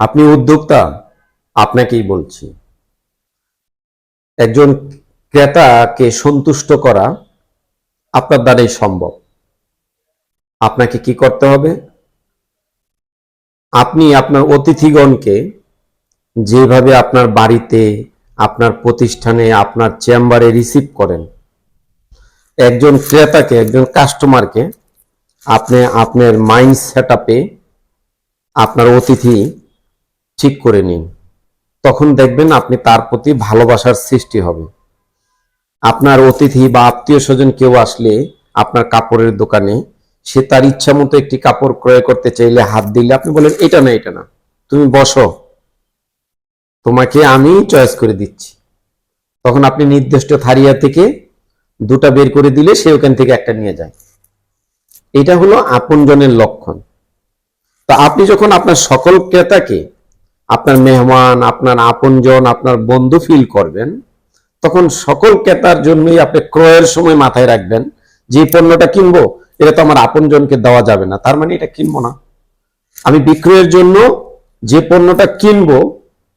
আপনি উদ্যোক্তা, আপনাকেই বলছি। একজন ক্রেতাকে সন্তুষ্ট করা আপনার দ্বারাই সম্ভব। আপনাকে কি করতে হবে? আপনি আপনার অতিথিগণকে যেভাবে আপনার বাড়িতে, আপনার প্রতিষ্ঠানে, আপনার চেম্বারে রিসিভ করেন, একজন ক্রেতাকে, একজন কাস্টমারকে আপনি আপনার মাইন্ড সেট আপনার অতিথি ঠিক করে নিন। তখন দেখবেন আপনি তার প্রতি ভালোবাসার সৃষ্টি হবে। আপনার অতিথি বা আত্মীয় স্বজন কেউ আসলে আপনার কাপড়ের দোকানে সে তার ইচ্ছা মতো একটি কাপড় ক্রয় করতে চাইলে হাত দিলে আপনি বলেন, এটা না এটা না, তুমি বসো। তোমাকে আমি চয়েস করে দিচ্ছি। তখন আপনি নির্দিষ্ট থারিয়া থেকে দুটা বের করে দিলে সে ওখান থেকে একটা নিয়ে যায়। এটা হলো আপনজনের লক্ষণ। তা আপনি যখন আপনার সকল ক্রেতাকে আপনার মেহমান, আপনার আপনজন, আপনার বন্ধু ফিল করবেন, তখন সকল ক্রেতার জন্যই আপনি ক্রয়ের সময় মাথায় রাখবেন, যে পণ্যটা কিনবো, এটা তো আমার আপনজনকে দেওয়া যাবে না, তার মানে এটা কিনবো না। আমি বিক্রয়ের জন্য যে পণ্যটা কিনবো,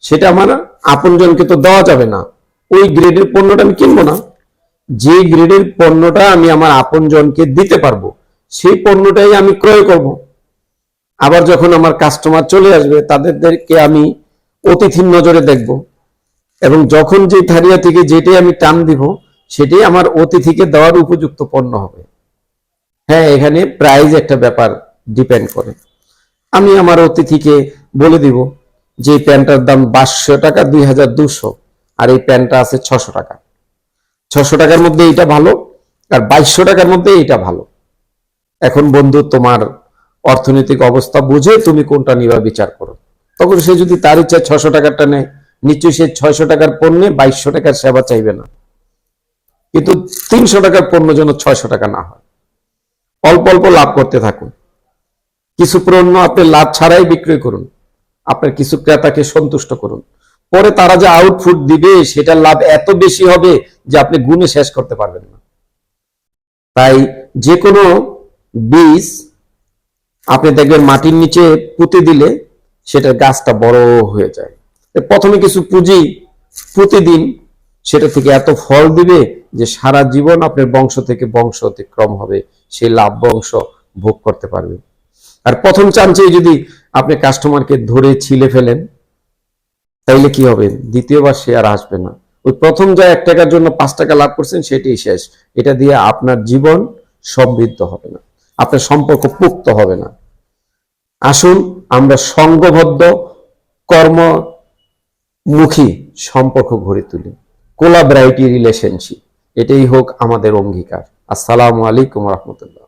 সেটা আমার আপনজনকে তো দেওয়া যাবে না, ওই গ্রেডের পণ্যটা আমি কিনবো না। যে গ্রেডের পণ্যটা আমি আমার আপনজনকে দিতে পারব, সেই পণ্যটাই আমি ক্রয় করব। আবার যখন আমার কাস্টমার চলে আসবে, তাদেরকে আমি অতিথির নজরে দেখব এবং যখন যে থারিয়া থেকে যেটাই আমি টান দিব, সেটাই আমার অতিথিকে দেওয়ার উপযুক্ত পণ্য হবে। হ্যাঁ এখানে প্রাইস একটা ব্যাপার ডিপেন্ড করে। আমি আমার অতিথিকে বলে দিব যে প্যান্টটার দাম বাইশশো টাকা, দুই হাজার দুশো আর এই প্যান্টটা আছে ছশো টাকা। ছশো টাকার মধ্যে এইটা ভালো, আর বাইশশো টাকার মধ্যে এইটা ভালো। এখন বন্ধু, তোমার অর্থনৈতিক অবস্থা বুঝে তুমি কোনটা নিবা বিচার করো। তখন সে যদি তার ইচ্ছা ছশো টাকারটা নেয়, নিশ্চয়ই সে ছয়শো টাকার পণ্যে বাইশশো টাকার সেবা চাইবে না। কিন্তু তিনশো টাকার পণ্য যেন ছয়শো টাকা না হয়। অল্প অল্প লাভ করতে থাকুন। কিছু পণ্য আপনি লাভ ছাড়াই বিক্রয় করুন। আপনার কিছু ক্রেতাকে সন্তুষ্ট করুন। পরে তারা যে আউটপুট দিবে, সেটার লাভ এত বেশি হবে যে আপনি গুণে শেষ করতে পারবেন না। তাই যে কোনো বীজ দেখবেন মাটির নিচে পুঁতে দিলে সেটার গাছটা বড় হয়ে যায়। প্রথমে কিছু পুঁজি প্রতিদিন সেটা থেকে এত ফল দিবে যে সারা জীবন আপনার বংশ থেকে বংশ অতিক্রম হবে, সেই লাভ বংশ ভোগ করতে পারবে। আর প্রথম চান্সেই যদি আপনি কাস্টমারকে ধরে ছিলে ফেলেন, তাইলে কি হবে? দ্বিতীয়বার সে আর আসবে না। ওই প্রথম যা এক টাকার জন্য পাঁচ টাকা লাভ করছেন, সেটাই শেষ। এটা দিয়ে আপনার জীবন সমৃদ্ধ হবে না। আপনার সম্পর্ক পুক্ত হবে না। আসুন আমরা সঙ্গবদ্ধ কর্মমুখী সম্পর্ক গড়ে তুলি। কোলাবরাইটি রিলেশনশিপ, এটাই হোক আমাদের অঙ্গীকার। আসসালামু আলাইকুম রহমতুল্লাহ।